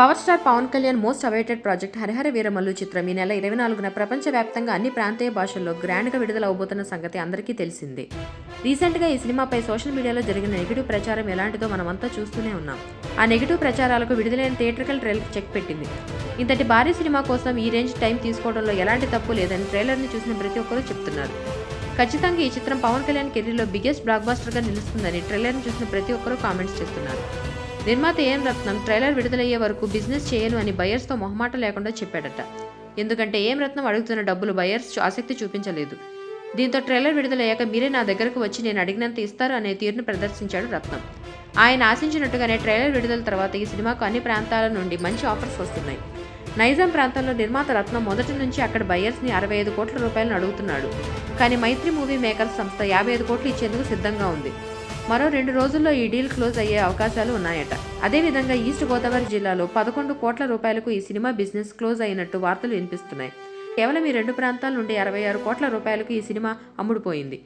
Power star Pawan Kalyan most awaited project Harihara Veeramallu చిత్రం. ఈ నెల ఇరవై నాలుగున ప్రపంచవ్యాప్తంగా అన్ని ప్రాంతీయ భాషల్లో గ్రాండ్గా విడుదల అవబోతున్న సంగతి అందరికీ తెలిసిందే. రీసెంట్గా ఈ సినిమాపై సోషల్ మీడియాలో జరిగిన నెగిటివ్ ప్రచారం ఎలాంటిదో మనమంతా చూస్తూనే ఉన్నాం. ఆ నెగిటివ్ ప్రచారాలకు విడుదలైన థియేట్రికల్ ట్రైలర్ చెక్ పెట్టింది. ఇంతటి భారీ సినిమా కోసం ఈ రేంజ్ టైం తీసుకోవడంలో ఎలాంటి తప్పు లేదని ట్రైలర్ని చూసిన ప్రతి ఒక్కరూ చెప్తున్నారు. ఖచ్చితంగా ఈ చిత్రం పవన్ కళ్యాణ్ కెరీర్లో బిగ్గెస్ట్ బ్లాక్ బాస్టర్గా నిలుస్తుందని ట్రైలర్ని చూసిన ప్రతి ఒక్కరూ కామెంట్స్ చేస్తున్నారు. నిర్మాత ఏఎన్ రత్నం ట్రైలర్ విడుదలయ్యే వరకు బిజినెస్ చేయను అని బయర్స్తో మొహమాట లేకుండా చెప్పాడట. ఎందుకంటే ఏం రత్నం అడుగుతున్న డబ్బులు బయర్స్ ఆసక్తి చూపించలేదు. దీంతో ట్రైలర్ విడుదలయ్యాక మీరే నా దగ్గరకు వచ్చి నేను అడిగినంత ఇస్తారు అనే తీరును ప్రదర్శించాడు రత్నం. ఆయన ఆశించినట్టుగానే ట్రైలర్ విడుదల తర్వాత ఈ సినిమాకు అన్ని ప్రాంతాల నుండి మంచి ఆఫర్స్ వస్తున్నాయి. నైజాం ప్రాంతంలో నిర్మాత రత్నం మొదటి నుంచి అక్కడ బయర్స్ని అరవై ఐదు కోట్ల రూపాయలను అడుగుతున్నాడు. కానీ మైత్రి మూవీ మేకర్స్ సంస్థ యాభై ఐదు కోట్లు ఇచ్చేందుకు సిద్ధంగా ఉంది. మరో రెండు రోజుల్లో ఈ డీల్ క్లోజ్ అయ్యే అవకాశాలు ఉన్నాయట. అదేవిధంగా ఈస్ట్ గోదావరి జిల్లాలో పదకొండు కోట్ల రూపాయలకు ఈ సినిమా బిజినెస్ క్లోజ్ అయినట్టు వార్తలు వినిపిస్తున్నాయి. కేవలం ఈ రెండు ప్రాంతాల నుండి అరవై ఆరు కోట్ల రూపాయలకు ఈ సినిమా అమ్ముడుపోయింది.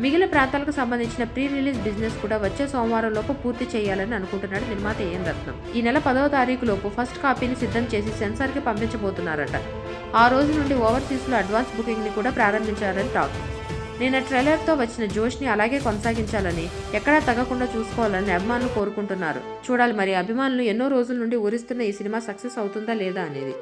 మిగిలిన ప్రాంతాలకు సంబంధించిన ప్రీ రిలీజ్ బిజినెస్ కూడా వచ్చే సోమవారం లోపు పూర్తి చేయాలని అనుకుంటున్నాడు నిర్మాత ఏఎన్ రత్నం. ఈ నెల పదవ తారీఖు లోపు ఫస్ట్ కాపీని సిద్ధం చేసి సెన్సార్కి పంపించబోతున్నారట. ఆ రోజు నుండి ఓవర్సీస్లో అడ్వాన్స్ బుకింగ్ని కూడా ప్రారంభించారని టాక్. నేను ట్రైలర్తో వచ్చిన జోష్ని అలాగే కొనసాగించాలని ఎక్కడా తగ్గకుండా చూసుకోవాలని అభిమానులు కోరుకుంటున్నారు. చూడాలి మరి అభిమానులు ఎన్నో రోజుల నుండి ఊరిస్తున్న ఈ సినిమా సక్సెస్ అవుతుందా లేదా అనేది.